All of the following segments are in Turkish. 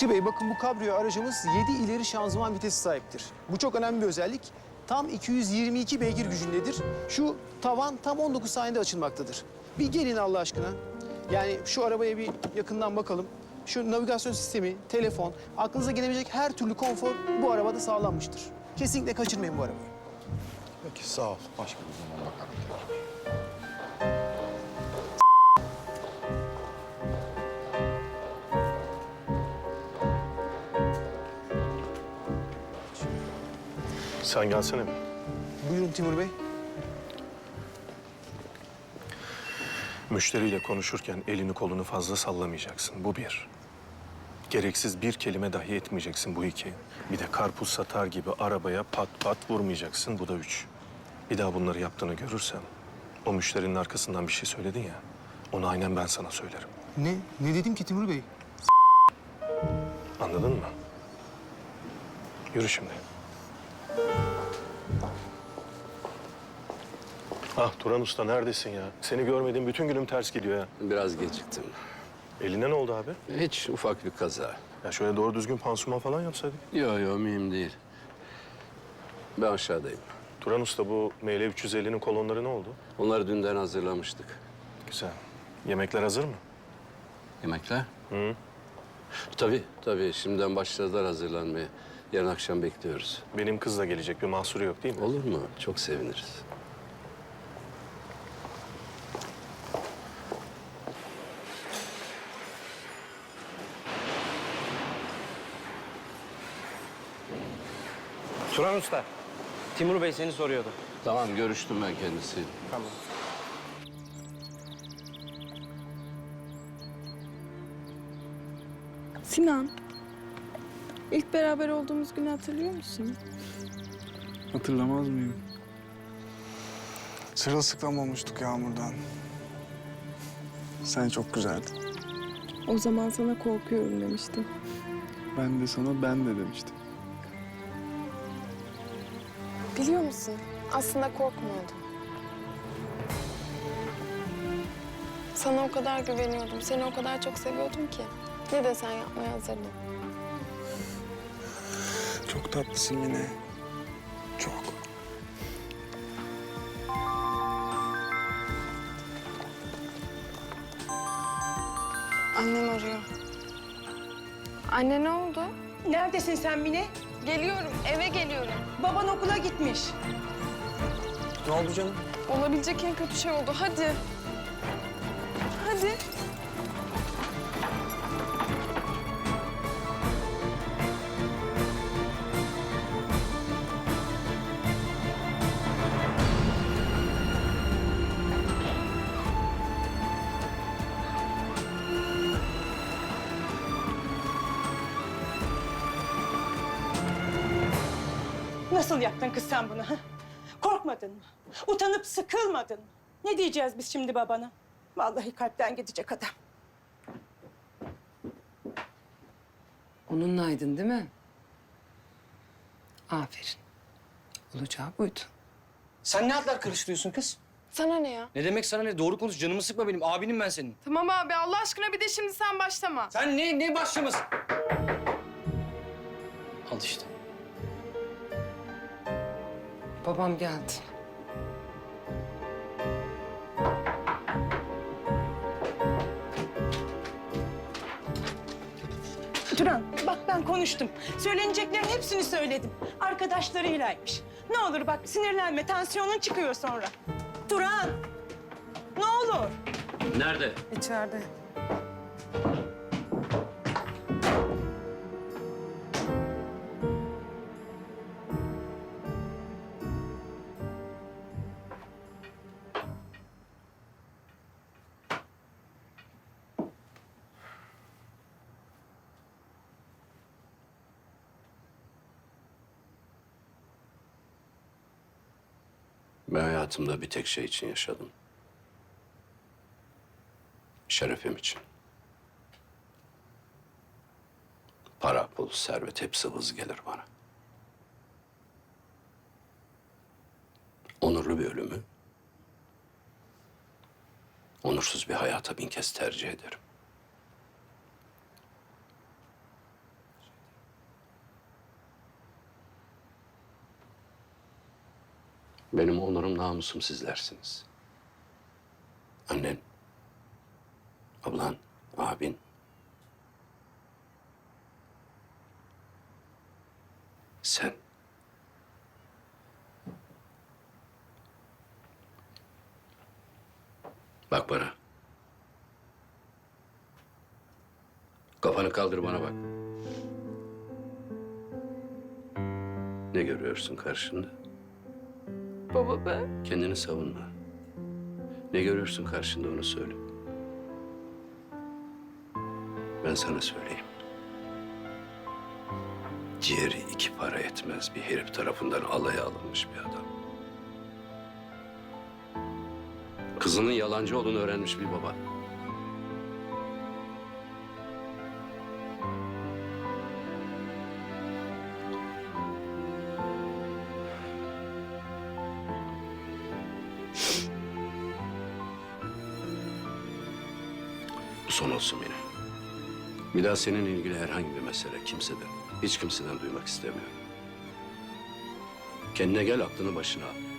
Fikri Bey bakın bu kabrio aracımız 7 ileri şanzıman vitesi sahiptir. Bu çok önemli bir özellik. Tam 222 beygir gücündedir. Şu tavan tam 19 saniyede açılmaktadır. Bir gelin Allah aşkına. Yani şu arabaya bir yakından bakalım. Şu navigasyon sistemi, telefon, aklınıza gelebilecek her türlü konfor bu arabada sağlanmıştır. Kesinlikle kaçırmayın bu arabayı. Peki sağ ol. Başka bir zaman bakarım. Sen gelsene bir. Buyurun Timur Bey. Müşteriyle konuşurken elini kolunu fazla sallamayacaksın. Bu bir. Gereksiz bir kelime dahi etmeyeceksin. Bu iki. Bir de karpuz satar gibi arabaya pat pat vurmayacaksın. Bu da üç. Bir daha bunları yaptığını görürsem... ...o müşterinin arkasından bir şey söyledin ya... ...onu aynen ben sana söylerim. Ne? Ne dedim ki Timur Bey? Anladın mı? Yürü şimdi. Ah Turan Usta neredesin ya? Seni görmediğim bütün günüm ters gidiyor ya. Biraz geciktim. Eline ne oldu abi? Hiç ufak bir kaza. Ya şöyle doğru düzgün pansuman falan yapsaydık. Yo yo mühim değil. Ben aşağıdayım. Turan Usta bu ML350'nin kolonları ne oldu? Onları dünden hazırlamıştık. Güzel. Yemekler hazır mı? Yemekler? Hı. Tabii tabii. Şimdiden başladılar hazırlanmaya. Yarın akşam bekliyoruz. Benim kız da gelecek. Bir mahsuru yok değil mi? Olur mu? Çok seviniriz. Turan Usta, Timur Bey seni soruyordu. Tamam görüştüm ben kendisiyle. Tamam. Sinan, ilk beraber olduğumuz günü hatırlıyor musun? Hatırlamaz mıyım? Sırılsıklam olmuştuk yağmurdan. Sen çok güzeldin. O zaman sana korkuyorum demiştim. Ben de sana ben de demiştim. Biliyor musun? Aslında korkmuyordum. Sana o kadar güveniyordum. Seni o kadar çok seviyordum ki. Ne desen yapmaya hazırdım. Çok tatlısın yine. Çok. Annem arıyor. Anne ne oldu? Neredesin sen Mine? Geliyorum, eve geliyorum. Baban okula gitmiş. Ne oldu canım? Olabilecek en kötü şey oldu. Hadi. Hadi. Nasıl yaptın kız sen bunu? ha? Korkmadın mı? Utanıp sıkılmadın mı? Ne diyeceğiz biz şimdi babana? Vallahi kalpten gidecek adam. Onunlaydın değil mi? Aferin. Olacağı buydu. Sen ne hatlar karıştırıyorsun kız? Sana ne ya? Ne demek sana ne? Doğru konuş. Canımı sıkma benim. Abinim ben senin. Tamam abi Allah aşkına bir de şimdi sen başlama. Sen ne, ne başlaması? Al işte. Babam geldi. Turan bak ben konuştum. Söyleneceklerin hepsini söyledim. Arkadaşlarıylaymış. Ne olur bak sinirlenme. Tansiyonun çıkıyor sonra. Turan! Ne olur. Nerede? İçeride. Ben hayatımda bir tek şey için yaşadım. Şerefim için. Para, pul, servet hepsi vız gelir bana. Onurlu bir ölümü, onursuz bir hayata bin kez tercih ederim. Benim onurum namusum sizlersiniz. Annen, ablan, abin. Sen. Bak bana. Kafanı kaldır bana bak. Ne görüyorsun karşında? Baba ben. Kendini savunma. Ne görüyorsun karşında onu söyle. Ben sana söyleyeyim. Ciğeri iki para etmez bir herif tarafından alaya alınmış bir adam. Kızının yalancı olduğunu öğrenmiş bir baba. Bu son olsun yine. Bir daha seninle ilgili herhangi bir mesele kimseden, hiç kimseden duymak istemiyorum. Kendine gel, aklını başına al.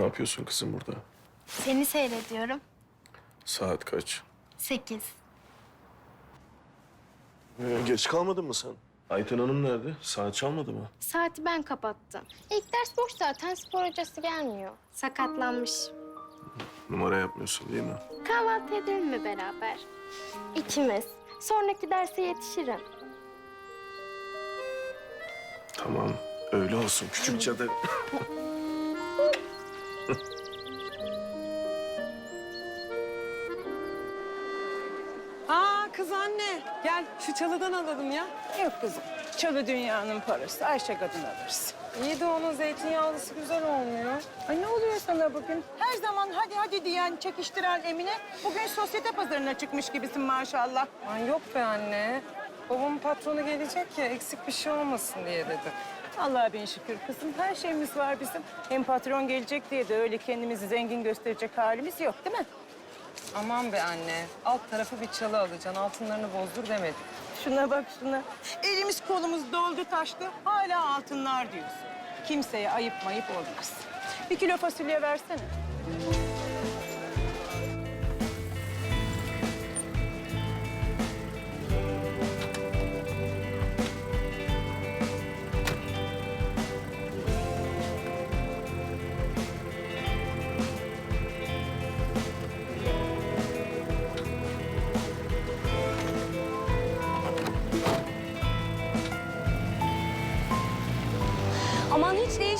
Ne yapıyorsun kızım burada? Seni seyrediyorum. Saat kaç? Sekiz. Ee, geç kalmadın mı sen? Ayten Hanım nerede? Saat çalmadı mı? Saati ben kapattım. İlk ders boş zaten spor hocası gelmiyor. Sakatlanmış. Numara yapmıyorsun değil mi? Kahvaltı edelim mi beraber? İkimiz. Sonraki derse yetişirim. Tamam. Öyle olsun küçük cadı. Aa kız anne gel şu çalıdan alalım ya. Yok kızım çalı dünyanın parası Ayşe kadın alırız. İyi de onun zeytinyağlısı güzel olmuyor. Ay ne oluyor sana bugün? Her zaman hadi hadi diyen çekiştiren Emine bugün sosyete pazarına çıkmış gibisin maşallah. Ay yok be anne. Babamın patronu gelecek ya eksik bir şey olmasın diye dedi. Allah'a bin şükür kızım her şeyimiz var bizim. Hem patron gelecek diye de öyle kendimizi zengin gösterecek halimiz yok değil mi? Aman be anne. Alt tarafı bir çalı alacaksın. Altınlarını bozdur demedik. Şuna bak şuna. Elimiz kolumuz doldu taştı. Hala altınlar diyorsun. Kimseye ayıp mayıp olmaz. Bir kilo fasulye versene.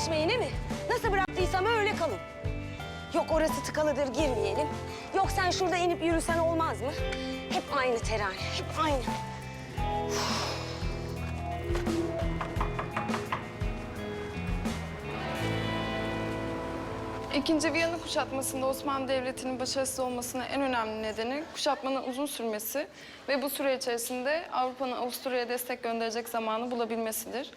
Değişmeyin değil mi? Nasıl bıraktıysam öyle kalın. Yok orası tıkalıdır girmeyelim. Yok sen şurada inip yürüsen olmaz mı? Hep aynı terane, hep aynı. İkinci Viyana kuşatmasında Osmanlı Devleti'nin başarısız olmasının en önemli nedeni kuşatmanın uzun sürmesi ve bu süre içerisinde Avrupa'nın Avusturya'ya destek gönderecek zamanı bulabilmesidir.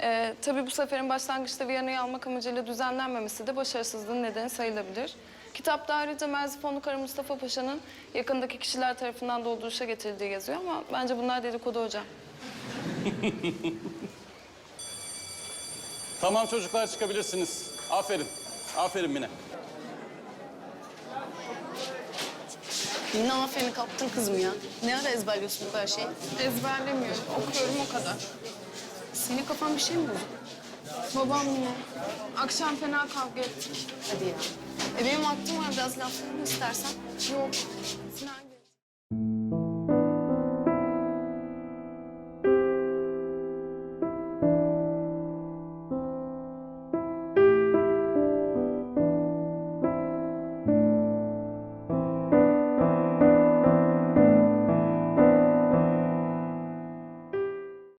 Ee, tabii bu seferin başlangıçta Viyana'yı almak amacıyla düzenlenmemesi de başarısızlığın nedeni sayılabilir. Kitapta ayrıca Merzifonlu Kara Mustafa Paşa'nın yakındaki kişiler tarafından dolduruşa getirildiği yazıyor ama bence bunlar dedikodu hocam. Tamam çocuklar çıkabilirsiniz. Aferin. Aferin Mine. Ne aferin kaptın kızım ya. Ne ara ezberliyorsun bu kadar şeyi? Ezberlemiyorum, okuyorum o kadar. Senin kafan bir şey mi bozuk? Babam yine. Akşam fena kavga ettik. Hadi ya. E benim vaktim var biraz laflarını istersen. Yok. Sinan